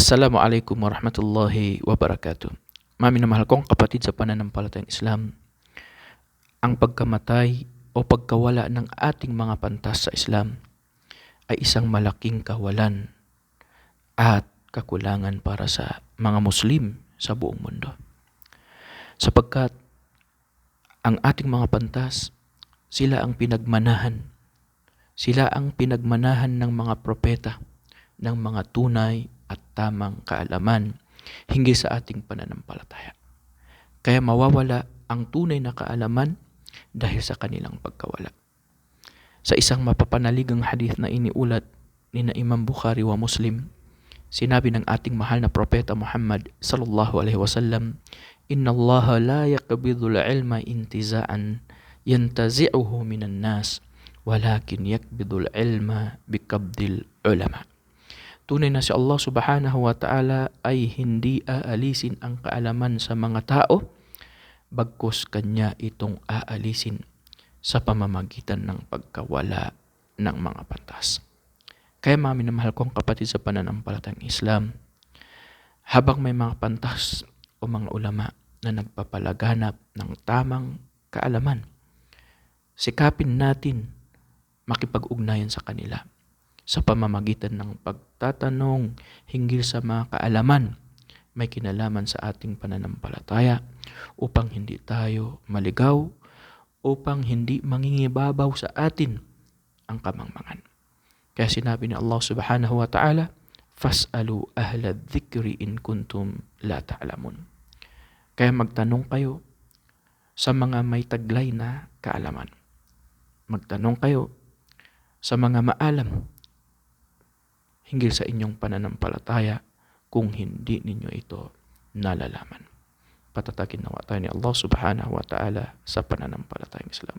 Assalamualaikum warahmatullahi wabarakatuh. Mami na mahal kong kapatid sa pananampalatayang Islam, ang pagkamatay o pagkawala ng ating mga pantas sa Islam ay isang malaking kawalan at kakulangan para sa mga Muslim sa buong mundo. Sapagkat ang ating mga pantas, sila ang pinagmanahan. Sila ang pinagmanahan ng mga propeta, ng mga tunay at tamang kaalaman hinggil sa ating pananampalataya. Kaya mawawala ang tunay na kaalaman dahil sa kanilang pagkawala. Sa isang mapapanaligang hadith na iniulat ni na Imam Bukhari wa Muslim, sinabi ng ating mahal na propeta Muhammad sallallahu alaihi wasallam, "Inna Allah la yaqbidu al-ilma intiza'an yantazi'uhu minan nas, walakin yakbidu al-ilma biqabdil ulama." Tunay na si Allah subhanahu wa ta'ala ay hindi aalisin ang kaalaman sa mga tao, bagkus kanya itong aalisin sa pamamagitan ng pagkawala ng mga pantas. Kaya mami na mahal kong kapatid sa pananampalatang Islam, habang may mga pantas o mga ulama na nagpapalaganap ng tamang kaalaman, sikapin natin makipag-ugnayan sa kanila sa pamamagitan ng pagtatanong hinggil sa mga kaalaman may kinalaman sa ating pananampalataya upang hindi tayo maligaw, upang hindi mangingibabaw sa atin ang kamangmangan. Kaya sinabi ni Allah subhanahu wa ta'ala, Fas'alu ahla dhikri in kuntum la ta'lamun. Kaya magtanong kayo sa mga may taglay na kaalaman. Magtanong kayo sa mga maalam hinggil sa inyong pananampalataya kung hindi ninyo ito nalalaman. Patatakin nawa tayo ni Allah subhanahu wa ta'ala sa pananampalatayang Islam.